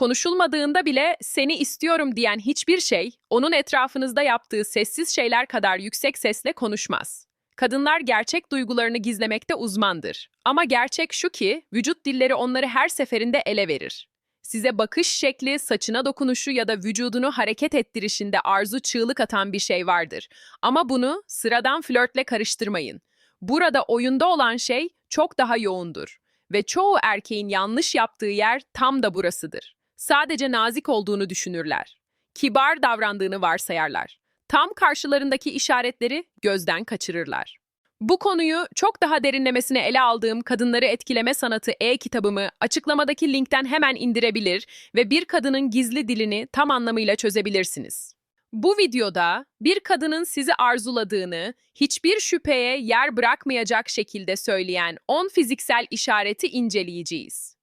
Konuşulmadığında bile seni istiyorum diyen hiçbir şey, onun etrafınızda yaptığı sessiz şeyler kadar yüksek sesle konuşmaz. Kadınlar gerçek duygularını gizlemekte uzmandır. Ama gerçek şu ki, vücut dilleri onları her seferinde ele verir. Size bakış şekli, saçına dokunuşu ya da vücudunu hareket ettirişinde arzu çığlık atan bir şey vardır. Ama bunu sıradan flörtle karıştırmayın. Burada oyunda olan şey çok daha yoğundur. Ve çoğu erkeğin yanlış yaptığı yer tam da burasıdır. Sadece nazik olduğunu düşünürler. Kibar davrandığını varsayarlar. Tam karşılarındaki işaretleri gözden kaçırırlar. Bu konuyu çok daha derinlemesine ele aldığım Kadınları Etkileme Sanatı e-kitabımı açıklamadaki linkten hemen indirebilir ve bir kadının gizli dilini tam anlamıyla çözebilirsiniz. Bu videoda bir kadının sizi arzuladığını, hiçbir şüpheye yer bırakmayacak şekilde söyleyen 10 fiziksel işareti inceleyeceğiz.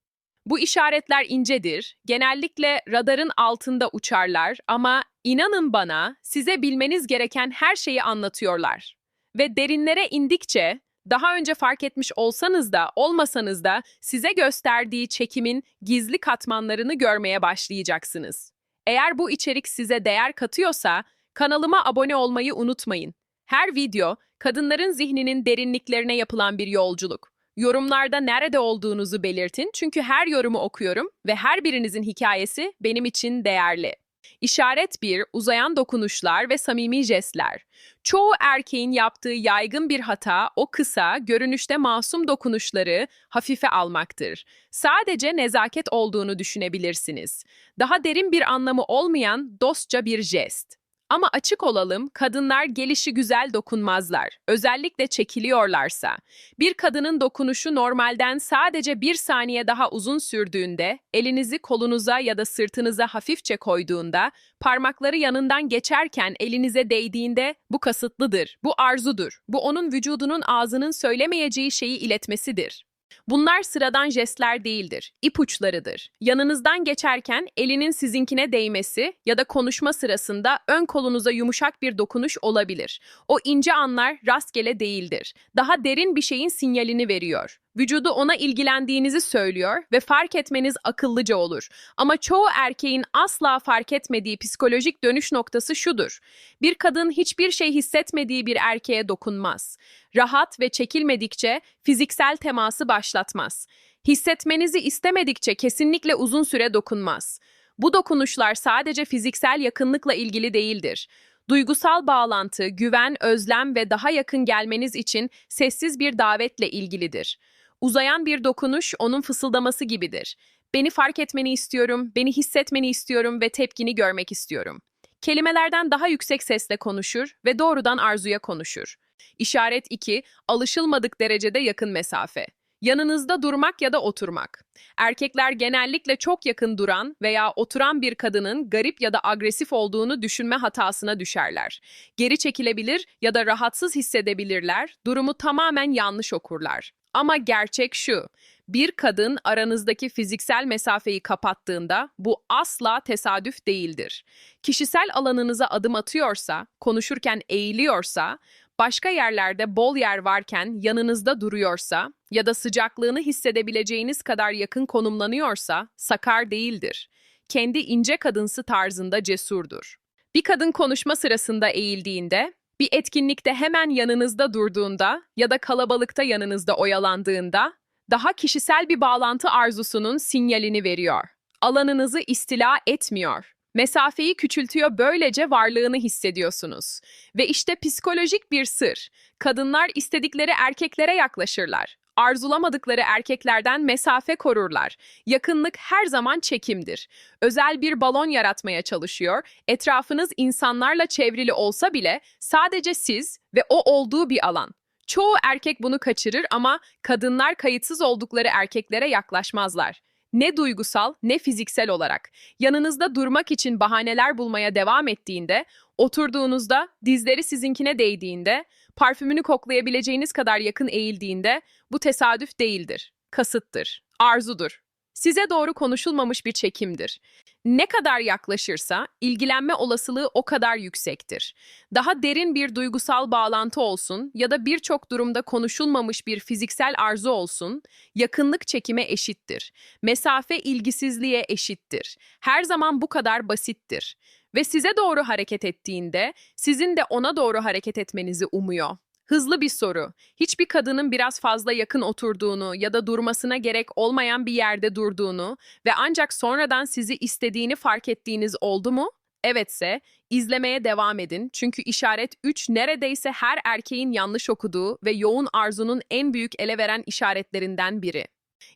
Bu işaretler incedir, genellikle radarın altında uçarlar ama inanın bana size bilmeniz gereken her şeyi anlatıyorlar. Ve derinlere indikçe daha önce fark etmiş olsanız da olmasanız da size gösterdiği çekimin gizli katmanlarını görmeye başlayacaksınız. Eğer bu içerik size değer katıyorsa kanalıma abone olmayı unutmayın. Her video kadınların zihninin derinliklerine yapılan bir yolculuk. Yorumlarda nerede olduğunuzu belirtin çünkü her yorumu okuyorum ve her birinizin hikayesi benim için değerli. İşaret 1, uzayan dokunuşlar ve samimi jestler. Çoğu erkeğin yaptığı yaygın bir hata o kısa, görünüşte masum dokunuşları hafife almaktır. Sadece nezaket olduğunu düşünebilirsiniz. Daha derin bir anlamı olmayan dostça bir jest. Ama açık olalım, kadınlar gelişi güzel dokunmazlar. Özellikle çekiliyorlarsa. Bir kadının dokunuşu normalden sadece bir saniye daha uzun sürdüğünde, elinizi kolunuza ya da sırtınıza hafifçe koyduğunda, parmakları yanından geçerken elinize değdiğinde bu kasıtlıdır, bu arzudur. Bu onun vücudunun ağzının söylemeyeceği şeyi iletmesidir. Bunlar sıradan jestler değildir, ipuçlarıdır. Yanınızdan geçerken elinin sizinkine değmesi ya da konuşma sırasında ön kolunuza yumuşak bir dokunuş olabilir. O ince anlar rastgele değildir. Daha derin bir şeyin sinyalini veriyor. Vücudu ona ilgilendiğinizi söylüyor ve fark etmeniz akıllıca olur. Ama çoğu erkeğin asla fark etmediği psikolojik dönüş noktası şudur. Bir kadın hiçbir şey hissetmediği bir erkeğe dokunmaz. Rahat ve çekilmedikçe fiziksel teması başlatmaz. Hissetmenizi istemedikçe kesinlikle uzun süre dokunmaz. Bu dokunuşlar sadece fiziksel yakınlıkla ilgili değildir. Duygusal bağlantı, güven, özlem ve daha yakın gelmeniz için sessiz bir davetle ilgilidir. Uzayan bir dokunuş onun fısıldaması gibidir. Beni fark etmeni istiyorum, beni hissetmeni istiyorum ve tepkini görmek istiyorum. Kelimelerden daha yüksek sesle konuşur ve doğrudan arzuya konuşur. İşaret 2, alışılmadık derecede yakın mesafe. Yanınızda durmak ya da oturmak. Erkekler genellikle çok yakın duran veya oturan bir kadının garip ya da agresif olduğunu düşünme hatasına düşerler. Geri çekilebilir ya da rahatsız hissedebilirler, durumu tamamen yanlış okurlar. Ama gerçek şu, bir kadın aranızdaki fiziksel mesafeyi kapattığında bu asla tesadüf değildir. Kişisel alanınıza adım atıyorsa, konuşurken eğiliyorsa, başka yerlerde bol yer varken yanınızda duruyorsa ya da sıcaklığını hissedebileceğiniz kadar yakın konumlanıyorsa sakar değildir. Kendi ince kadınsı tarzında cesurdur. Bir kadın konuşma sırasında eğildiğinde, bir etkinlikte hemen yanınızda durduğunda ya da kalabalıkta yanınızda oyalandığında daha kişisel bir bağlantı arzusunun sinyalini veriyor. Alanınızı istila etmiyor. Mesafeyi küçültüyor böylece varlığını hissediyorsunuz. Ve işte psikolojik bir sır. Kadınlar istedikleri erkeklere yaklaşırlar. Arzulamadıkları erkeklerden mesafe korurlar. Yakınlık her zaman çekimdir. Özel bir balon yaratmaya çalışıyor. Etrafınız insanlarla çevrili olsa bile sadece siz ve o olduğu bir alan. Çoğu erkek bunu kaçırır ama kadınlar kayıtsız oldukları erkeklere yaklaşmazlar. Ne duygusal ne fiziksel olarak. Yanınızda durmak için bahaneler bulmaya devam ettiğinde, oturduğunuzda, dizleri sizinkine değdiğinde, parfümünü koklayabileceğiniz kadar yakın eğildiğinde bu tesadüf değildir. Kasıttır, arzudur. Size doğru konuşulmamış bir çekimdir. Ne kadar yaklaşırsa ilgilenme olasılığı o kadar yüksektir. Daha derin bir duygusal bağlantı olsun ya da birçok durumda konuşulmamış bir fiziksel arzu olsun, yakınlık çekime eşittir. Mesafe ilgisizliğe eşittir. Her zaman bu kadar basittir. Ve size doğru hareket ettiğinde sizin de ona doğru hareket etmenizi umuyor. Hızlı bir soru. Hiçbir kadının biraz fazla yakın oturduğunu ya da durmasına gerek olmayan bir yerde durduğunu ve ancak sonradan sizi istediğini fark ettiğiniz oldu mu? Evetse, izlemeye devam edin çünkü işaret 3 neredeyse her erkeğin yanlış okuduğu ve yoğun arzunun en büyük ele veren işaretlerinden biri.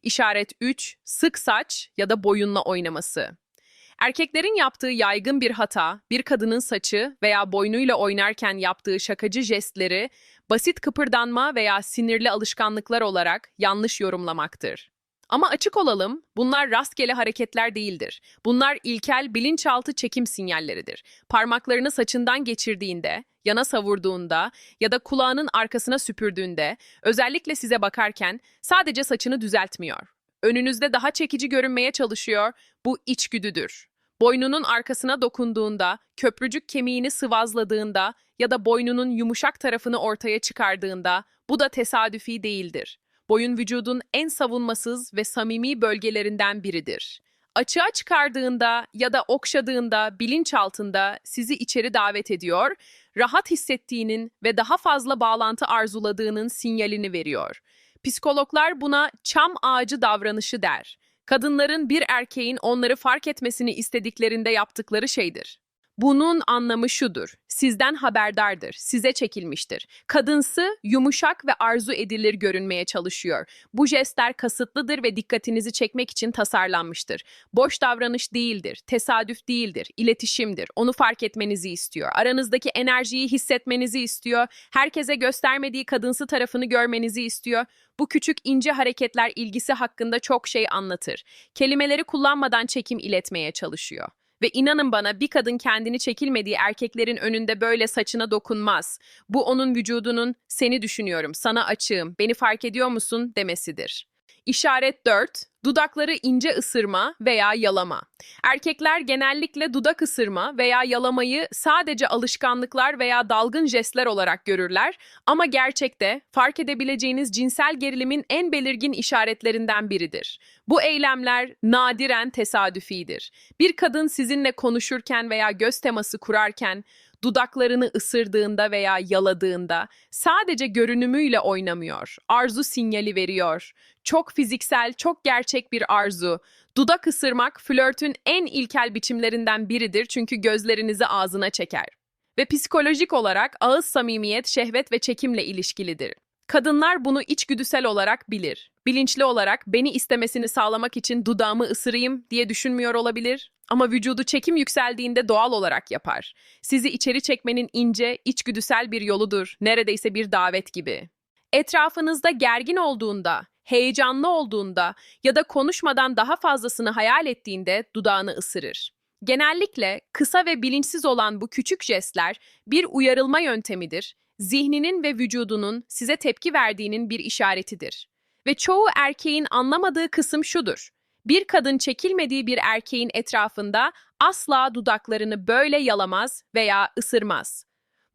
İşaret 3, sık saç ya da boyunla oynaması. Erkeklerin yaptığı yaygın bir hata, bir kadının saçı veya boynuyla oynarken yaptığı şakacı jestleri basit kıpırdanma veya sinirli alışkanlıklar olarak yanlış yorumlamaktır. Ama açık olalım, bunlar rastgele hareketler değildir. Bunlar ilkel bilinçaltı çekim sinyalleridir. Parmaklarını saçından geçirdiğinde, yana savurduğunda ya da kulağının arkasına süpürdüğünde, özellikle size bakarken sadece saçını düzeltmiyor. Önünüzde daha çekici görünmeye çalışıyor, bu içgüdüdür. Boynunun arkasına dokunduğunda, köprücük kemiğini sıvazladığında ya da boynunun yumuşak tarafını ortaya çıkardığında bu da tesadüfi değildir. Boyun vücudun en savunmasız ve samimi bölgelerinden biridir. Açığa çıkardığında ya da okşadığında bilinçaltında sizi içeri davet ediyor, rahat hissettiğinin ve daha fazla bağlantı arzuladığının sinyalini veriyor. Psikologlar buna çam ağacı davranışı der. Kadınların bir erkeğin onları fark etmesini istediklerinde yaptıkları şeydir. Bunun anlamı şudur. Sizden haberdardır, size çekilmiştir. Kadınsı, yumuşak ve arzu edilir görünmeye çalışıyor. Bu jestler kasıtlıdır ve dikkatinizi çekmek için tasarlanmıştır. Boş davranış değildir, tesadüf değildir, iletişimdir. Onu fark etmenizi istiyor. Aranızdaki enerjiyi hissetmenizi istiyor. Herkese göstermediği kadınsı tarafını görmenizi istiyor. Bu küçük ince hareketler ilgisi hakkında çok şey anlatır. Kelimeleri kullanmadan çekim iletmeye çalışıyor. Ve inanın bana bir kadın kendini çekilmediği erkeklerin önünde böyle saçına dokunmaz. Bu onun vücudunun seni düşünüyorum, sana açığım, beni fark ediyor musun demesidir. İşaret 4. Dudakları ince ısırma veya yalama. Erkekler genellikle dudak ısırma veya yalamayı sadece alışkanlıklar veya dalgın jestler olarak görürler ama gerçekte fark edebileceğiniz cinsel gerilimin en belirgin işaretlerinden biridir. Bu eylemler nadiren tesadüfidir. Bir kadın sizinle konuşurken veya göz teması kurarken dudaklarını ısırdığında veya yaladığında sadece görünümüyle oynamıyor, arzu sinyali veriyor. Çok fiziksel, çok gerçek bir arzu. Dudak ısırmak flörtün en ilkel biçimlerinden biridir çünkü gözlerinizi ağzına çeker. Ve psikolojik olarak ağız samimiyet, şehvet ve çekimle ilişkilidir. Kadınlar bunu içgüdüsel olarak bilir. Bilinçli olarak beni istemesini sağlamak için dudağımı ısırayım diye düşünmüyor olabilir. Ama vücudu çekim yükseldiğinde doğal olarak yapar. Sizi içeri çekmenin ince, içgüdüsel bir yoludur. Neredeyse bir davet gibi. Etrafınızda gergin olduğunda, heyecanlı olduğunda ya da konuşmadan daha fazlasını hayal ettiğinde dudağını ısırır. Genellikle kısa ve bilinçsiz olan bu küçük jestler bir uyarılma yöntemidir. Zihninin ve vücudunun size tepki verdiğinin bir işaretidir. Ve çoğu erkeğin anlamadığı kısım şudur. Bir kadın çekilmediği bir erkeğin etrafında asla dudaklarını böyle yalamaz veya ısırmaz.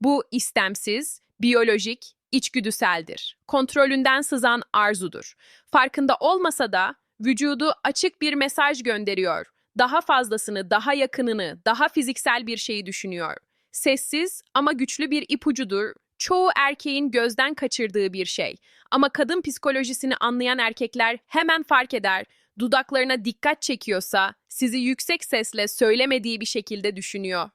Bu istemsiz, biyolojik, içgüdüseldir. Kontrolünden sızan arzudur. Farkında olmasa da vücudu açık bir mesaj gönderiyor. Daha fazlasını, daha yakınını, daha fiziksel bir şeyi düşünüyor. Sessiz ama güçlü bir ipucudur. Çoğu erkeğin gözden kaçırdığı bir şey. Ama kadın psikolojisini anlayan erkekler hemen fark eder. Dudaklarına dikkat çekiyorsa sizi yüksek sesle söylemediği bir şekilde düşünüyor.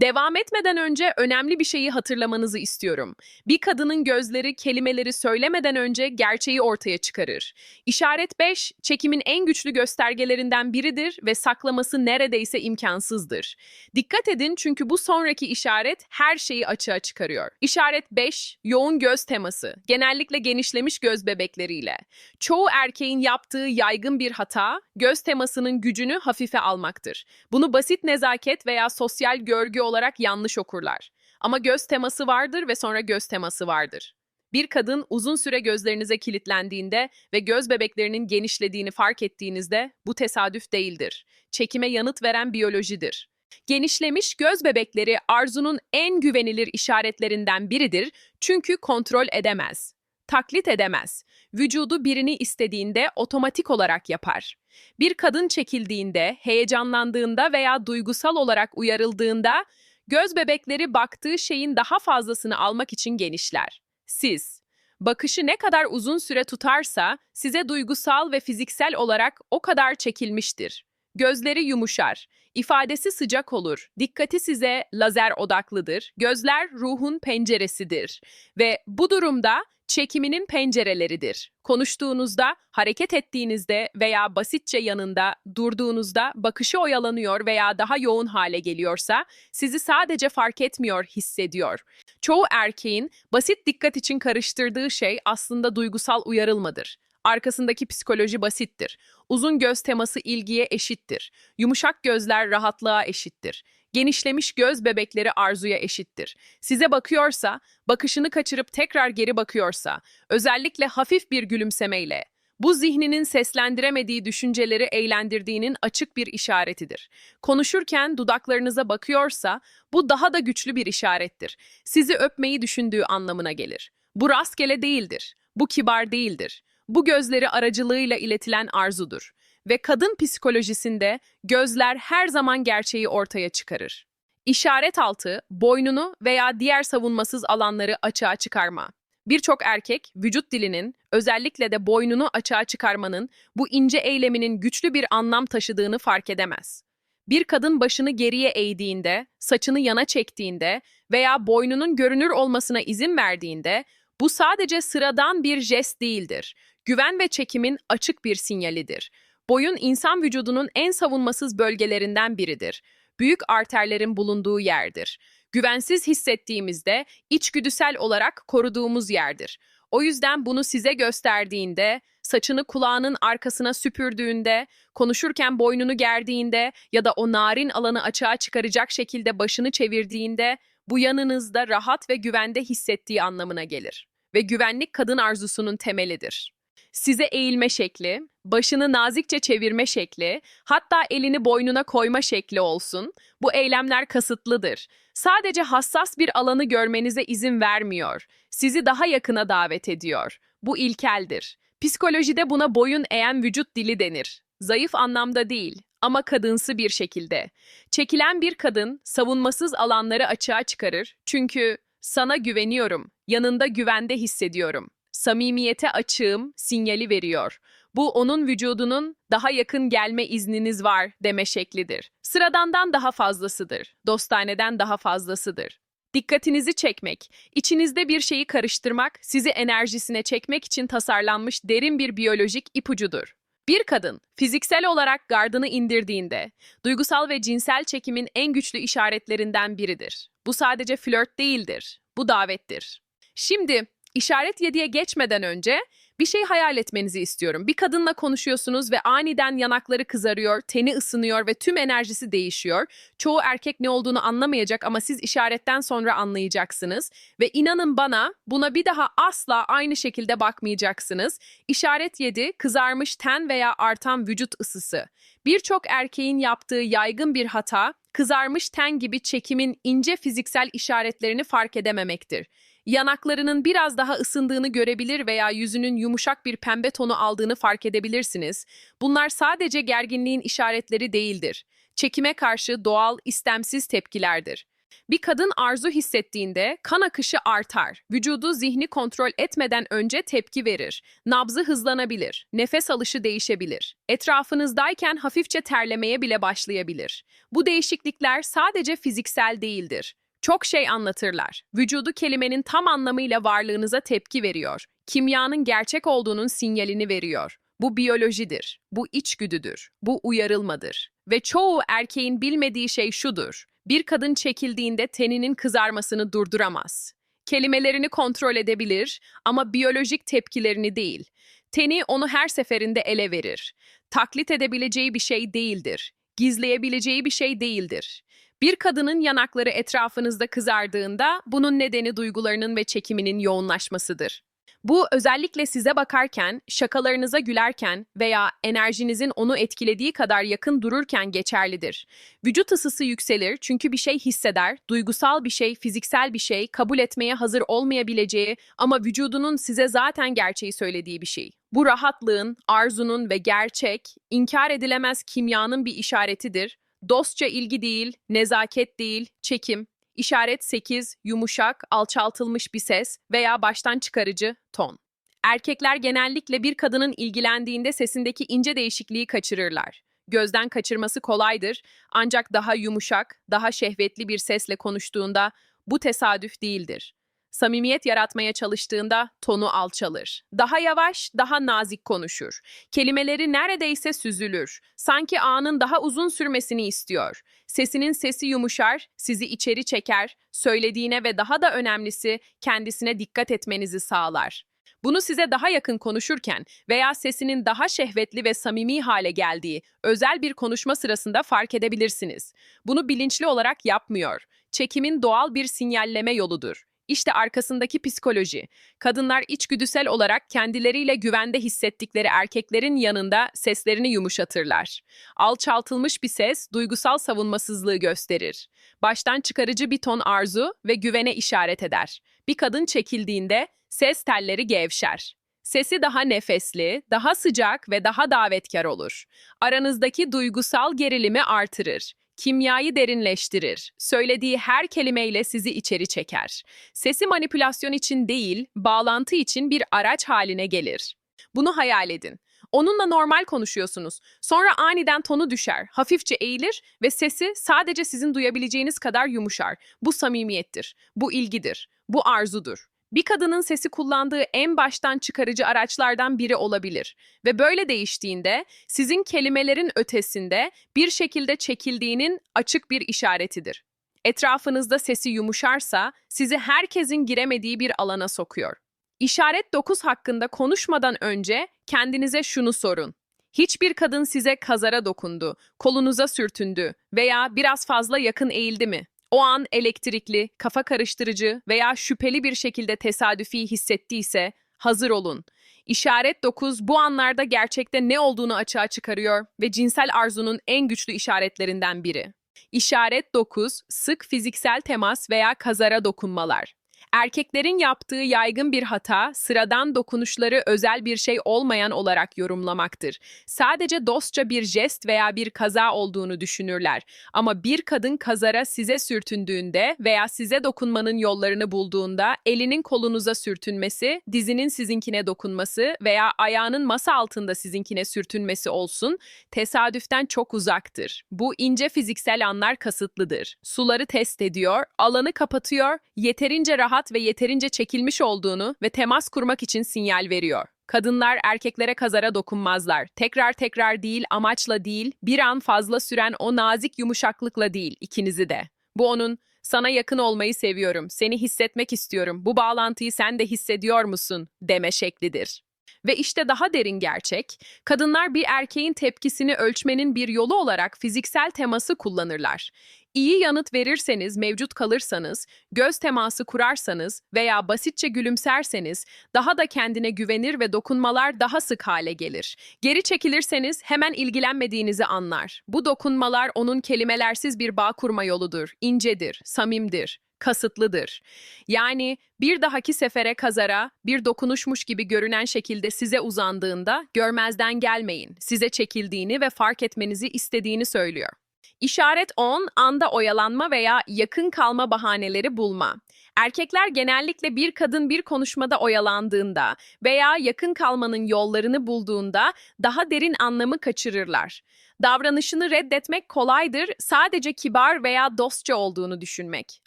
Devam etmeden önce önemli bir şeyi hatırlamanızı istiyorum. Bir kadının gözleri kelimeleri söylemeden önce gerçeği ortaya çıkarır. İşaret 5, çekimin en güçlü göstergelerinden biridir ve saklaması neredeyse imkansızdır. Dikkat edin çünkü bu sonraki işaret her şeyi açığa çıkarıyor. İşaret 5, yoğun göz teması, genellikle genişlemiş göz bebekleriyle. Çoğu erkeğin yaptığı yaygın bir hata, göz temasının gücünü hafife almaktır. Bunu basit nezaket veya sosyal görgü olarak yanlış okurlar. Ama göz teması vardır ve sonra göz teması vardır. Bir kadın uzun süre gözlerinize kilitlendiğinde ve göz bebeklerinin genişlediğini fark ettiğinizde bu tesadüf değildir. Çekime yanıt veren biyolojidir. Genişlemiş göz bebekleri arzunun en güvenilir işaretlerinden biridir çünkü kontrol edemez. Taklit edemez. Vücudu birini istediğinde otomatik olarak yapar. Bir kadın çekildiğinde, heyecanlandığında veya duygusal olarak uyarıldığında göz bebekleri baktığı şeyin daha fazlasını almak için genişler. Siz, bakışı ne kadar uzun süre tutarsa size duygusal ve fiziksel olarak o kadar çekilmiştir. Gözleri yumuşar, ifadesi sıcak olur, dikkati size lazer odaklıdır, gözler ruhun penceresidir ve bu durumda çekiminin pencereleridir. Konuştuğunuzda, hareket ettiğinizde veya basitçe yanında durduğunuzda bakışı oyalanıyor veya daha yoğun hale geliyorsa sizi sadece fark etmiyor, hissediyor. Çoğu erkeğin basit dikkat için karıştırdığı şey aslında duygusal uyarılmadır. Arkasındaki psikoloji basittir. Uzun göz teması ilgiye eşittir. Yumuşak gözler rahatlığa eşittir. Genişlemiş göz bebekleri arzuya eşittir. Size bakıyorsa, bakışını kaçırıp tekrar geri bakıyorsa, özellikle hafif bir gülümsemeyle, bu zihninin seslendiremediği düşünceleri eğlendirdiğinin açık bir işaretidir. Konuşurken dudaklarınıza bakıyorsa, bu daha da güçlü bir işarettir. Sizi öpmeyi düşündüğü anlamına gelir. Bu rastgele değildir. Bu kibar değildir. Bu gözleri aracılığıyla iletilen arzudur. Ve kadın psikolojisinde gözler her zaman gerçeği ortaya çıkarır. İşaret altı, boynunu veya diğer savunmasız alanları açığa çıkarma. Birçok erkek vücut dilinin, özellikle de boynunu açığa çıkarmanın bu ince eyleminin güçlü bir anlam taşıdığını fark edemez. Bir kadın başını geriye eğdiğinde, saçını yana çektiğinde veya boynunun görünür olmasına izin verdiğinde bu sadece sıradan bir jest değildir. Güven ve çekimin açık bir sinyalidir. Boyun insan vücudunun en savunmasız bölgelerinden biridir. Büyük arterlerin bulunduğu yerdir. Güvensiz hissettiğimizde içgüdüsel olarak koruduğumuz yerdir. O yüzden bunu size gösterdiğinde, saçını kulağının arkasına süpürdüğünde, konuşurken boynunu gerdiğinde ya da o narin alanı açığa çıkaracak şekilde başını çevirdiğinde bu yanınızda rahat ve güvende hissettiği anlamına gelir. Ve güvenlik kadın arzusunun temelidir. Size eğilme şekli, başını nazikçe çevirme şekli, hatta elini boynuna koyma şekli olsun. Bu eylemler kasıtlıdır. Sadece hassas bir alanı görmenize izin vermiyor. Sizi daha yakına davet ediyor. Bu ilkeldir. Psikolojide buna boyun eğen vücut dili denir. Zayıf anlamda değil ama kadınsı bir şekilde. Çekilen bir kadın savunmasız alanları açığa çıkarır. Çünkü sana güveniyorum, yanında güvende hissediyorum samimiyete açığım sinyali veriyor. Bu onun vücudunun daha yakın gelme izniniz var deme şeklidir. Sıradandan daha fazlasıdır. Dostaneden daha fazlasıdır. Dikkatinizi çekmek, içinizde bir şeyi karıştırmak, sizi enerjisine çekmek için tasarlanmış derin bir biyolojik ipucudur. Bir kadın fiziksel olarak gardını indirdiğinde, duygusal ve cinsel çekimin en güçlü işaretlerinden biridir. Bu sadece flört değildir, bu davettir. Şimdi İşaret 7'ye geçmeden önce bir şey hayal etmenizi istiyorum. Bir kadınla konuşuyorsunuz ve aniden yanakları kızarıyor, teni ısınıyor ve tüm enerjisi değişiyor. Çoğu erkek ne olduğunu anlamayacak ama siz işaretten sonra anlayacaksınız. Ve inanın bana buna bir daha asla aynı şekilde bakmayacaksınız. İşaret 7 kızarmış ten veya artan vücut ısısı. Birçok erkeğin yaptığı yaygın bir hata kızarmış ten gibi çekimin ince fiziksel işaretlerini fark edememektir yanaklarının biraz daha ısındığını görebilir veya yüzünün yumuşak bir pembe tonu aldığını fark edebilirsiniz. Bunlar sadece gerginliğin işaretleri değildir. Çekime karşı doğal, istemsiz tepkilerdir. Bir kadın arzu hissettiğinde kan akışı artar. Vücudu zihni kontrol etmeden önce tepki verir. Nabzı hızlanabilir. Nefes alışı değişebilir. Etrafınızdayken hafifçe terlemeye bile başlayabilir. Bu değişiklikler sadece fiziksel değildir. Çok şey anlatırlar. Vücudu kelimenin tam anlamıyla varlığınıza tepki veriyor. Kimyanın gerçek olduğunun sinyalini veriyor. Bu biyolojidir. Bu içgüdüdür. Bu uyarılmadır. Ve çoğu erkeğin bilmediği şey şudur. Bir kadın çekildiğinde teninin kızarmasını durduramaz. Kelimelerini kontrol edebilir ama biyolojik tepkilerini değil. Teni onu her seferinde ele verir. Taklit edebileceği bir şey değildir. Gizleyebileceği bir şey değildir. Bir kadının yanakları etrafınızda kızardığında bunun nedeni duygularının ve çekiminin yoğunlaşmasıdır. Bu özellikle size bakarken, şakalarınıza gülerken veya enerjinizin onu etkilediği kadar yakın dururken geçerlidir. Vücut ısısı yükselir çünkü bir şey hisseder, duygusal bir şey, fiziksel bir şey, kabul etmeye hazır olmayabileceği ama vücudunun size zaten gerçeği söylediği bir şey. Bu rahatlığın, arzunun ve gerçek, inkar edilemez kimyanın bir işaretidir. Dostça ilgi değil, nezaket değil, çekim, İşaret 8, yumuşak, alçaltılmış bir ses veya baştan çıkarıcı ton. Erkekler genellikle bir kadının ilgilendiğinde sesindeki ince değişikliği kaçırırlar. Gözden kaçırması kolaydır ancak daha yumuşak, daha şehvetli bir sesle konuştuğunda bu tesadüf değildir. Samimiyet yaratmaya çalıştığında tonu alçalır. Daha yavaş, daha nazik konuşur. Kelimeleri neredeyse süzülür. Sanki anın daha uzun sürmesini istiyor. Sesinin sesi yumuşar, sizi içeri çeker, söylediğine ve daha da önemlisi kendisine dikkat etmenizi sağlar. Bunu size daha yakın konuşurken veya sesinin daha şehvetli ve samimi hale geldiği özel bir konuşma sırasında fark edebilirsiniz. Bunu bilinçli olarak yapmıyor. Çekimin doğal bir sinyalleme yoludur. İşte arkasındaki psikoloji. Kadınlar içgüdüsel olarak kendileriyle güvende hissettikleri erkeklerin yanında seslerini yumuşatırlar. Alçaltılmış bir ses duygusal savunmasızlığı gösterir. Baştan çıkarıcı bir ton arzu ve güvene işaret eder. Bir kadın çekildiğinde ses telleri gevşer. Sesi daha nefesli, daha sıcak ve daha davetkar olur. Aranızdaki duygusal gerilimi artırır kimyayı derinleştirir. Söylediği her kelimeyle sizi içeri çeker. Sesi manipülasyon için değil, bağlantı için bir araç haline gelir. Bunu hayal edin. Onunla normal konuşuyorsunuz. Sonra aniden tonu düşer, hafifçe eğilir ve sesi sadece sizin duyabileceğiniz kadar yumuşar. Bu samimiyettir, bu ilgidir, bu arzudur bir kadının sesi kullandığı en baştan çıkarıcı araçlardan biri olabilir ve böyle değiştiğinde sizin kelimelerin ötesinde bir şekilde çekildiğinin açık bir işaretidir. Etrafınızda sesi yumuşarsa sizi herkesin giremediği bir alana sokuyor. İşaret 9 hakkında konuşmadan önce kendinize şunu sorun. Hiçbir kadın size kazara dokundu, kolunuza sürtündü veya biraz fazla yakın eğildi mi? O an elektrikli, kafa karıştırıcı veya şüpheli bir şekilde tesadüfi hissettiyse hazır olun. İşaret 9 bu anlarda gerçekte ne olduğunu açığa çıkarıyor ve cinsel arzunun en güçlü işaretlerinden biri. İşaret 9 sık fiziksel temas veya kazara dokunmalar. Erkeklerin yaptığı yaygın bir hata, sıradan dokunuşları özel bir şey olmayan olarak yorumlamaktır. Sadece dostça bir jest veya bir kaza olduğunu düşünürler. Ama bir kadın kazara size sürtündüğünde veya size dokunmanın yollarını bulduğunda elinin kolunuza sürtünmesi, dizinin sizinkine dokunması veya ayağının masa altında sizinkine sürtünmesi olsun, tesadüften çok uzaktır. Bu ince fiziksel anlar kasıtlıdır. Suları test ediyor, alanı kapatıyor, yeterince rahat rahat ve yeterince çekilmiş olduğunu ve temas kurmak için sinyal veriyor. Kadınlar erkeklere kazara dokunmazlar. Tekrar tekrar değil, amaçla değil, bir an fazla süren o nazik yumuşaklıkla değil, ikinizi de. Bu onun sana yakın olmayı seviyorum, seni hissetmek istiyorum, bu bağlantıyı sen de hissediyor musun deme şeklidir. Ve işte daha derin gerçek, kadınlar bir erkeğin tepkisini ölçmenin bir yolu olarak fiziksel teması kullanırlar. İyi yanıt verirseniz, mevcut kalırsanız, göz teması kurarsanız veya basitçe gülümserseniz daha da kendine güvenir ve dokunmalar daha sık hale gelir. Geri çekilirseniz hemen ilgilenmediğinizi anlar. Bu dokunmalar onun kelimelersiz bir bağ kurma yoludur, incedir, samimdir kasıtlıdır. Yani bir dahaki sefere kazara bir dokunuşmuş gibi görünen şekilde size uzandığında görmezden gelmeyin. Size çekildiğini ve fark etmenizi istediğini söylüyor. İşaret 10, anda oyalanma veya yakın kalma bahaneleri bulma. Erkekler genellikle bir kadın bir konuşmada oyalandığında veya yakın kalmanın yollarını bulduğunda daha derin anlamı kaçırırlar. Davranışını reddetmek kolaydır, sadece kibar veya dostça olduğunu düşünmek.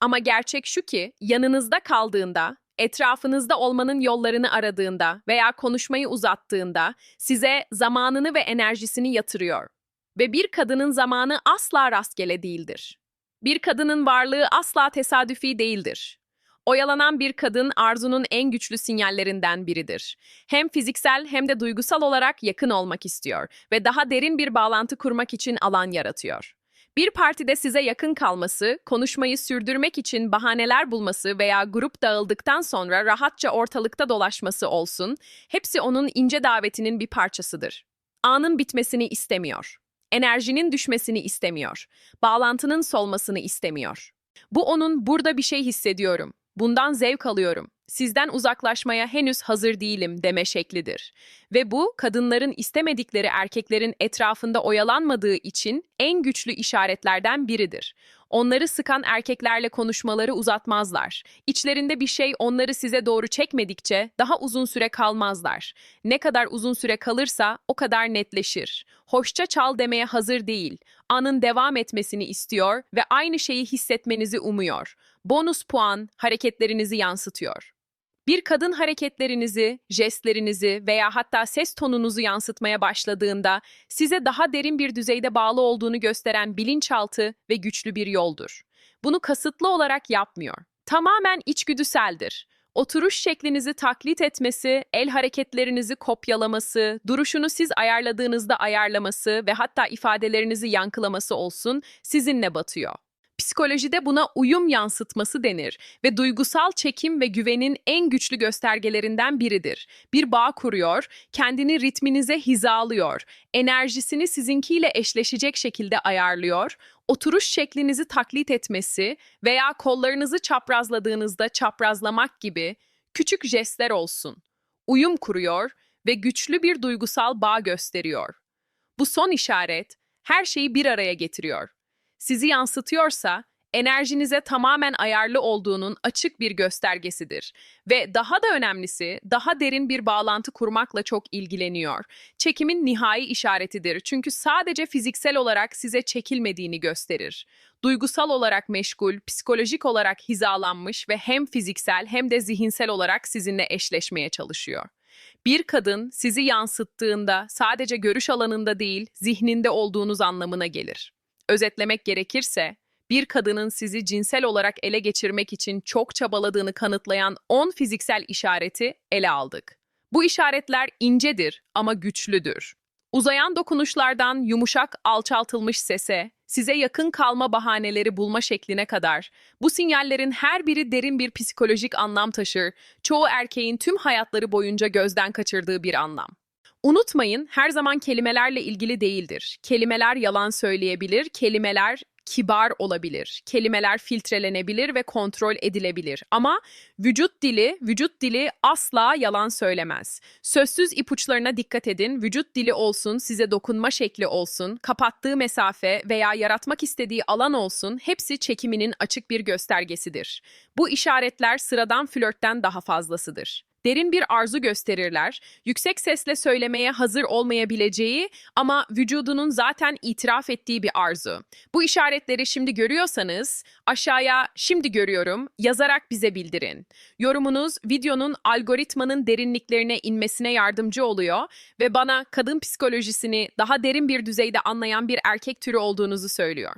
Ama gerçek şu ki, yanınızda kaldığında, etrafınızda olmanın yollarını aradığında veya konuşmayı uzattığında size zamanını ve enerjisini yatırıyor. Ve bir kadının zamanı asla rastgele değildir. Bir kadının varlığı asla tesadüfi değildir. Oyalanan bir kadın arzunun en güçlü sinyallerinden biridir. Hem fiziksel hem de duygusal olarak yakın olmak istiyor ve daha derin bir bağlantı kurmak için alan yaratıyor. Bir partide size yakın kalması, konuşmayı sürdürmek için bahaneler bulması veya grup dağıldıktan sonra rahatça ortalıkta dolaşması olsun, hepsi onun ince davetinin bir parçasıdır. Anın bitmesini istemiyor. Enerjinin düşmesini istemiyor. Bağlantının solmasını istemiyor. Bu onun burada bir şey hissediyorum. Bundan zevk alıyorum. Sizden uzaklaşmaya henüz hazır değilim deme şeklidir. Ve bu kadınların istemedikleri erkeklerin etrafında oyalanmadığı için en güçlü işaretlerden biridir. Onları sıkan erkeklerle konuşmaları uzatmazlar. İçlerinde bir şey onları size doğru çekmedikçe daha uzun süre kalmazlar. Ne kadar uzun süre kalırsa o kadar netleşir. Hoşça çal demeye hazır değil. Anın devam etmesini istiyor ve aynı şeyi hissetmenizi umuyor. Bonus puan hareketlerinizi yansıtıyor. Bir kadın hareketlerinizi, jestlerinizi veya hatta ses tonunuzu yansıtmaya başladığında size daha derin bir düzeyde bağlı olduğunu gösteren bilinçaltı ve güçlü bir yoldur. Bunu kasıtlı olarak yapmıyor. Tamamen içgüdüseldir. Oturuş şeklinizi taklit etmesi, el hareketlerinizi kopyalaması, duruşunu siz ayarladığınızda ayarlaması ve hatta ifadelerinizi yankılaması olsun sizinle batıyor. Psikolojide buna uyum yansıtması denir ve duygusal çekim ve güvenin en güçlü göstergelerinden biridir. Bir bağ kuruyor, kendini ritminize hizalıyor, enerjisini sizinkiyle eşleşecek şekilde ayarlıyor, oturuş şeklinizi taklit etmesi veya kollarınızı çaprazladığınızda çaprazlamak gibi küçük jestler olsun. Uyum kuruyor ve güçlü bir duygusal bağ gösteriyor. Bu son işaret her şeyi bir araya getiriyor sizi yansıtıyorsa enerjinize tamamen ayarlı olduğunun açık bir göstergesidir ve daha da önemlisi daha derin bir bağlantı kurmakla çok ilgileniyor. Çekimin nihai işaretidir çünkü sadece fiziksel olarak size çekilmediğini gösterir. Duygusal olarak meşgul, psikolojik olarak hizalanmış ve hem fiziksel hem de zihinsel olarak sizinle eşleşmeye çalışıyor. Bir kadın sizi yansıttığında sadece görüş alanında değil, zihninde olduğunuz anlamına gelir. Özetlemek gerekirse, bir kadının sizi cinsel olarak ele geçirmek için çok çabaladığını kanıtlayan 10 fiziksel işareti ele aldık. Bu işaretler incedir ama güçlüdür. Uzayan dokunuşlardan yumuşak alçaltılmış sese, size yakın kalma bahaneleri bulma şekline kadar, bu sinyallerin her biri derin bir psikolojik anlam taşır, çoğu erkeğin tüm hayatları boyunca gözden kaçırdığı bir anlam. Unutmayın, her zaman kelimelerle ilgili değildir. Kelimeler yalan söyleyebilir, kelimeler kibar olabilir. Kelimeler filtrelenebilir ve kontrol edilebilir. Ama vücut dili, vücut dili asla yalan söylemez. Sözsüz ipuçlarına dikkat edin. Vücut dili olsun, size dokunma şekli olsun, kapattığı mesafe veya yaratmak istediği alan olsun, hepsi çekiminin açık bir göstergesidir. Bu işaretler sıradan flörtten daha fazlasıdır derin bir arzu gösterirler, yüksek sesle söylemeye hazır olmayabileceği ama vücudunun zaten itiraf ettiği bir arzu. Bu işaretleri şimdi görüyorsanız aşağıya şimdi görüyorum yazarak bize bildirin. Yorumunuz videonun algoritmanın derinliklerine inmesine yardımcı oluyor ve bana kadın psikolojisini daha derin bir düzeyde anlayan bir erkek türü olduğunuzu söylüyor.